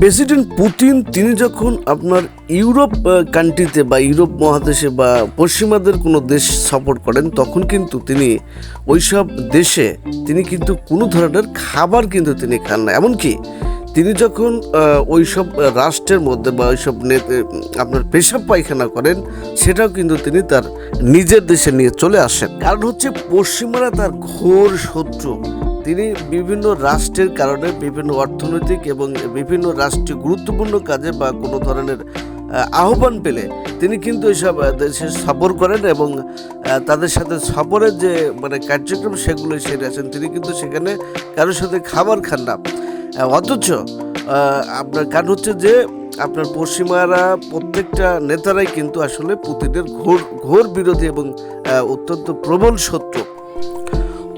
President Putin তিনি যখন আপনার ইউরোপ কান্ট্রিতে বা ইউরোপ মহাদেশে বা পশ্চিমাদের কোনো দেশ সফর করেন তখন কিন্তু তিনি ওইসব দেশে তিনি কিন্তু কোনো ধরনের খাবার কিন্তু তিনি খান না। এমনকি তিনি যখন আহ, ওইসব রাষ্ট্রের মধ্যে বা ওইসব আপনার পেশাব পায়খানা করেন সেটাও কিন্তু তিনি তার নিজের দেশে নিয়ে চলে আসেন। কারণ হচ্ছে পশ্চিমারা তার ঘোর শত্রু। তিনি বিভিন্ন রাষ্ট্রের কারণে বিভিন্ন অর্থনৈতিক এবং বিভিন্ন রাষ্ট্রীয় গুরুত্বপূর্ণ কাজে বা কোনো ধরনের আহ্বান পেলে তিনি কিন্তু এইসব দেশে সফর করেন এবং তাদের সাথে সফরের যে মানে কার্যক্রম সেগুলো সেরে আসেন। তিনি কিন্তু সেখানে কারোর সাথে খাবার খান না। অথচ আপনার কারণ হচ্ছে যে, আপনার পশ্চিমারা প্রত্যেকটা নেতারাই কিন্তু আসলে পুতিনের ঘোর ঘোর বিরোধী এবং অত্যন্ত প্রবল শত্রু।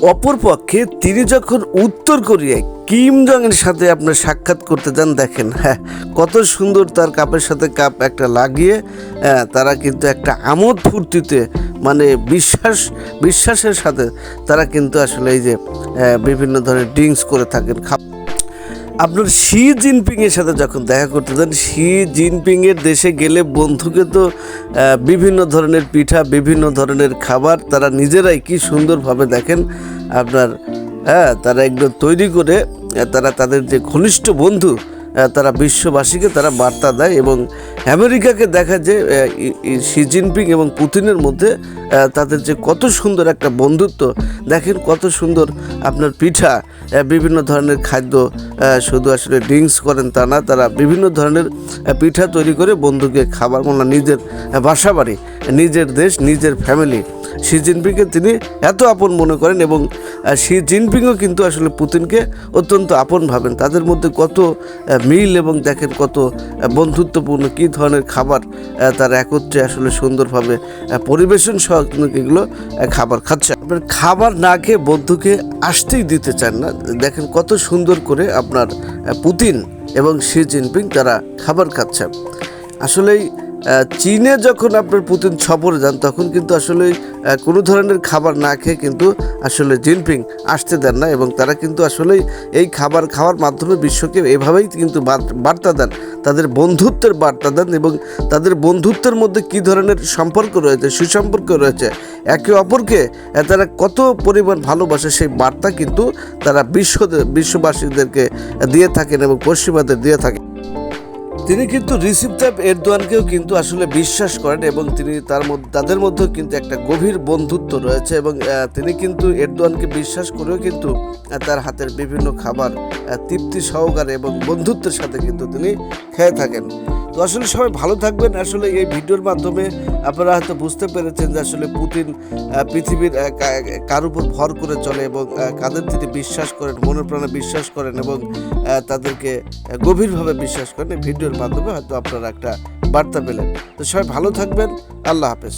অপরপক্ষে তিনি যখন উত্তর কোরিয়ায় কিম জং এর সাথে আপনার সাক্ষাৎ করতে যান দেখেন হ্যাঁ কত সুন্দর তার কাপের সাথে কাপ একটা লাগিয়ে হ্যাঁ, তারা কিন্তু একটা আমোদ ফুর্তিতে মানে বিশ্বাস বিশ্বাসের সাথে তারা কিন্তু আসলে এই যে বিভিন্ন ধরনের ড্রিঙ্কস করে থাকেন আপনার শি জিনপিংয়ের সাথে যখন দেখা করতে যান শি জিনপিংয়ের দেশে গেলে বন্ধুকে তো বিভিন্ন ধরনের পিঠা, বিভিন্ন ধরনের খাবার তারা নিজেরাই কি সুন্দরভাবে দেখেন, আপনার হ্যাঁ তারা একদম তৈরি করে, তারা তাদের যে ঘনিষ্ঠ বন্ধু তারা বিশ্ববাসীকে তারা বার্তা দেয় এবং আমেরিকাকে দেখা যে শি জিনপিং এবং পুতিনের মধ্যে তাদের যে কত সুন্দর একটা বন্ধুত্ব। দেখেন কত সুন্দর আপনার পিঠা বিভিন্ন ধরনের খাদ্য শুধু আসলে ড্রিঙ্কস করেন তা না তারা বিভিন্ন ধরনের পিঠা তৈরি করে বন্ধুকে খাবার মানে নিজের আহ, বাসা বাড়ি নিজের দেশ নিজের ফ্যামিলি শি জিনপিংকে তিনি এত আপন মনে করেন এবং শি জিনপিংও কিন্তু আসলে পুতিনকে অত্যন্ত আপন ভাবেন। তাদের মধ্যে কত মিল এবং দেখেন কত বন্ধুত্বপূর্ণ, কী ধরনের খাবার তারা একত্রে আসলে সুন্দরভাবে পরিবেশন সহ কিন্তু এগুলো খাবার খাচ্ছে। আপনার খাবার না খেয়ে বন্ধুকে আসতেই দিতে চান না। দেখেন কত সুন্দর করে আপনার পুতিন এবং শি জিনপিং তারা খাবার খাচ্ছে। আসলেই চীনে যখন আপনার পুতিন সফরে যান, তখন কিন্তু আসলে কোনো ধরনের খাবার না খেয়ে কিন্তু আসলে জিনপিং আসতে দেন না এবং তারা কিন্তু আসলেই এই খাবার খাওয়ার মাধ্যমে বিশ্বকে এভাবেই কিন্তু বার্তা দেন, তাদের বন্ধুত্বের বার্তা দেন এবং তাদের বন্ধুত্বের মধ্যে কী ধরনের সম্পর্ক রয়েছে, সুসম্পর্ক রয়েছে, একে অপরকে তারা কত পরিমাণ ভালোবাসে সেই বার্তা কিন্তু তারা বিশ্ব বিশ্ববাসীদেরকে দিয়ে থাকেন এবং পশ্চিমাদের দিয়ে থাকেন। তিনি কিন্তু রিসিভ তাইপ এরদোয়ানকেও কিন্তু আসলে বিশ্বাস করেন এবং তিনি তার মধ্যে, তাদের মধ্যেও কিন্তু একটা গভীর বন্ধুত্ব রয়েছে এবং তিনি কিন্তু এরদোয়ানকে বিশ্বাস করেও কিন্তু তার হাতের বিভিন্ন খাবার তৃপ্তি সহকারে এবং বন্ধুত্বের সাথে কিন্তু তিনি খেয়ে থাকেন। তো আসলে সবাই ভালো থাকবেন। আসলে এই ভিডিওর মাধ্যমে আপনারা হয়তো বুঝতে পেরেছেন যে আসলে পুতিন পৃথিবীর কার উপর ভর করে চলে এবং কাদের তিনি বিশ্বাস করেন মনে প্রাণে বিশ্বাস করেন এবং তাদেরকে গভীরভাবে বিশ্বাস করেন। এই ভিডিওর মাধ্যমে হয়তো আপনারা একটা বার্তা পেলেন। তো সবাই ভালো থাকবেন। আল্লাহ হাফেজ।